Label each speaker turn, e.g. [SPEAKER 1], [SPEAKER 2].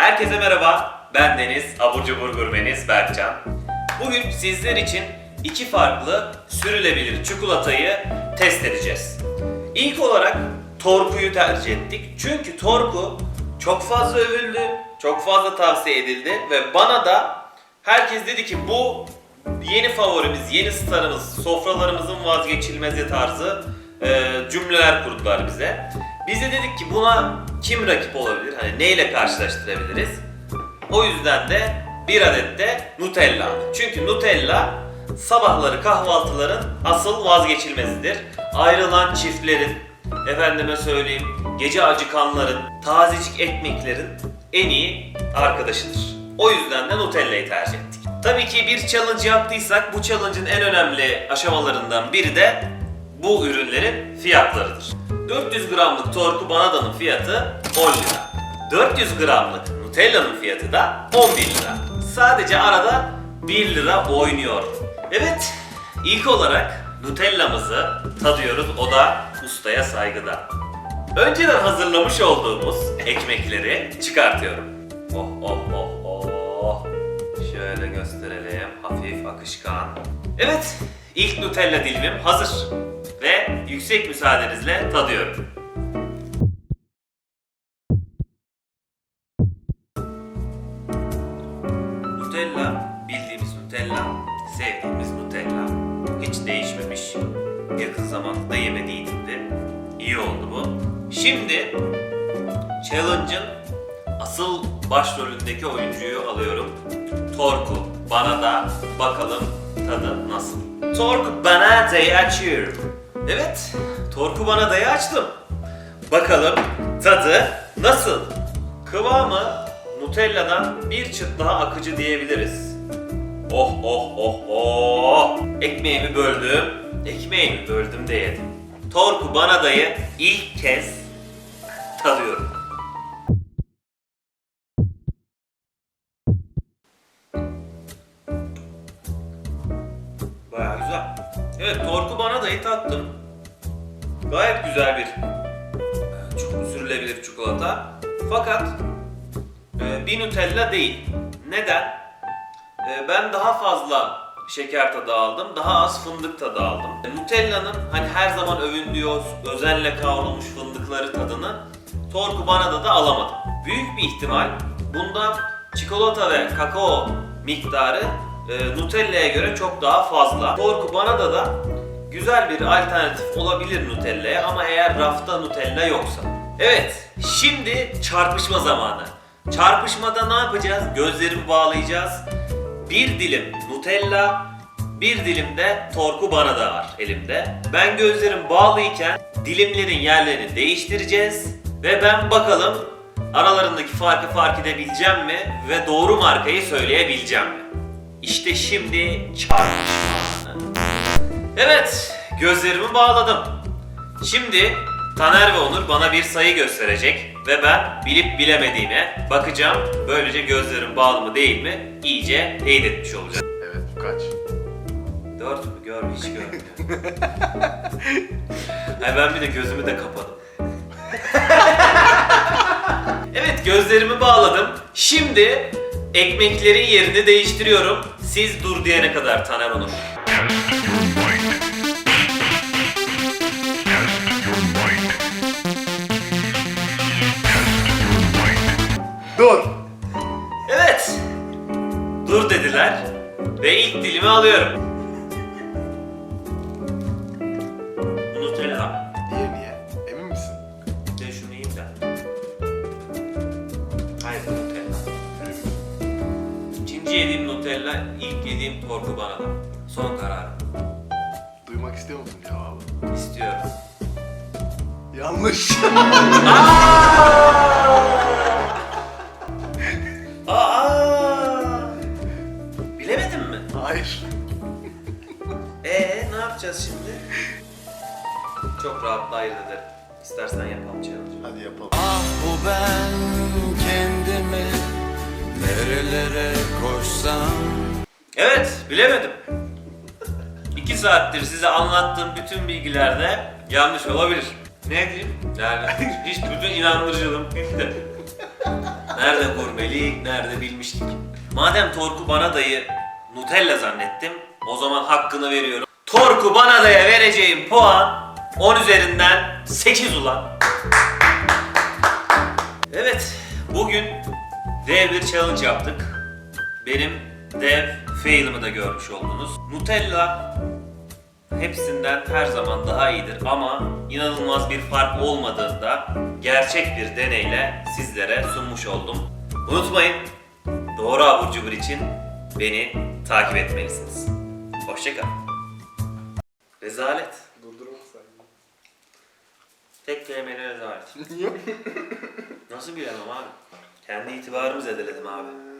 [SPEAKER 1] Herkese merhaba. Ben Deniz, abur cubur gurmeniz Berkcan. Bugün sizler için iki farklı sürülebilir çikolatayı test edeceğiz. İlk olarak Torku'yu tercih ettik. Çünkü Torku çok fazla övüldü, çok fazla tavsiye edildi ve bana da herkes dedi ki bu yeni favorimiz, yeni starımız, sofralarımızın vazgeçilmezi tarzı e, cümleler kurdular bize. Biz de dedik ki buna kim rakip olabilir? Hani neyle karşılaştırabiliriz? O yüzden de bir adet de Nutella. Çünkü Nutella sabahları kahvaltıların asıl vazgeçilmezidir. Ayrılan çiftlerin, efendime söyleyeyim, gece acıkanların, tazecik ekmeklerin en iyi arkadaşıdır. O yüzden de Nutella'yı tercih ettik. Tabii ki bir challenge yaptıysak bu challenge'ın en önemli aşamalarından biri de bu ürünlerin fiyatlarıdır. 400 gramlık Torku Banada'nın fiyatı 10 lira. 400 gramlık Nutella'nın fiyatı da 11 lira. Sadece arada 1 lira oynuyor. Evet, ilk olarak Nutella'mızı tadıyoruz. O da ustaya saygıda. Önceden hazırlamış olduğumuz ekmekleri çıkartıyorum. Oh oh oh oh. Şöyle gösterelim. Hafif akışkan. Evet, ilk Nutella dilimim hazır. Ve yüksek müsaadenizle tadıyorum. Nutella, bildiğimiz Nutella, sevdiğimiz Nutella. Hiç değişmemiş. Yakın zamanda da yemediydim de. İyi oldu bu. Şimdi Challenge'ın asıl başrolündeki oyuncuyu alıyorum. Torku. Bana da bakalım tadı nasıl. Torku bana dayı açıyorum. Evet, Torku bana dayı açtım. Bakalım tadı nasıl? Kıvamı Nutella'dan bir çıt daha akıcı diyebiliriz. Oh oh oh oh. Ekmeğimi böldüm. Ekmeğimi böldüm de yedim. Torku bana dayı ilk kez tadıyorum. Güzel. Evet Torku bana dayı tattım. Gayet güzel bir e, çok sürülebilir çikolata. Fakat e, bir Nutella değil. Neden? E, ben daha fazla şeker tadı aldım, daha az fındık tadı aldım. Nutella'nın hani her zaman övündüğü özenle kavrulmuş fındıkları tadını Torku Bana'da da alamadım. Büyük bir ihtimal bunda çikolata ve kakao miktarı e, Nutella'ya göre çok daha fazla. Torku Bana'da da güzel bir alternatif olabilir Nutella'ya ama eğer rafta Nutella yoksa. Evet, şimdi çarpışma zamanı. Çarpışmada ne yapacağız? Gözlerimi bağlayacağız. Bir dilim Nutella, bir dilim de Torku Banada var elimde. Ben gözlerim bağlıyken dilimlerin yerlerini değiştireceğiz. Ve ben bakalım aralarındaki farkı fark edebileceğim mi ve doğru markayı söyleyebileceğim mi? İşte şimdi çarpışma anı. Evet, gözlerimi bağladım. Şimdi Taner ve Onur bana bir sayı gösterecek ve ben bilip bilemediğime bakacağım. Böylece gözlerim bağlı mı değil mi iyice teyit etmiş olacağım.
[SPEAKER 2] Evet bu kaç?
[SPEAKER 1] 4 mü? Gör hiç görmüyorum. Ay ben bir de gözümü de kapadım. evet gözlerimi bağladım. Şimdi ekmeklerin yerini değiştiriyorum. Siz dur diyene kadar Taner Onur.
[SPEAKER 2] Dur.
[SPEAKER 1] Evet. Dur dediler. Ve ilk dilimi alıyorum. Nutella, ilk yediğim Torku bana da. Son kararım.
[SPEAKER 2] Duymak istiyor musun cevabı?
[SPEAKER 1] İstiyorum.
[SPEAKER 2] Yanlış.
[SPEAKER 1] Aa! Bilemedin mi?
[SPEAKER 2] Hayır.
[SPEAKER 1] Ee ne yapacağız şimdi? Çok rahatla ederim. İstersen yapalım challenge.
[SPEAKER 2] Hadi yapalım.
[SPEAKER 3] Ah bu ben kendimi nerelere koşsam
[SPEAKER 1] Evet, bilemedim. İki saattir size anlattığım bütün bilgilerde yanlış olabilir. Ne diyeyim? Yani hiç bütün inandırıcılığım gitti. Nerede gurmelik, nerede bilmişlik. Madem Torku Banada'yı Nutella zannettim, o zaman hakkını veriyorum. Torku Banada'ya vereceğim puan 10 üzerinden 8 ulan. Evet, bugün dev bir challenge yaptık. Benim dev fail'ımı da görmüş oldunuz. Nutella hepsinden her zaman daha iyidir ama inanılmaz bir fark olmadığında gerçek bir deneyle sizlere sunmuş oldum. Unutmayın, doğru abur cubur için beni takip etmelisiniz. Hoşçakalın. Rezalet.
[SPEAKER 2] Durdurmasaydın.
[SPEAKER 1] Tek kelimeyle rezalet.
[SPEAKER 2] Niye?
[SPEAKER 1] Nasıl bilemem abi? Kendi itibarımı zedeledim abi.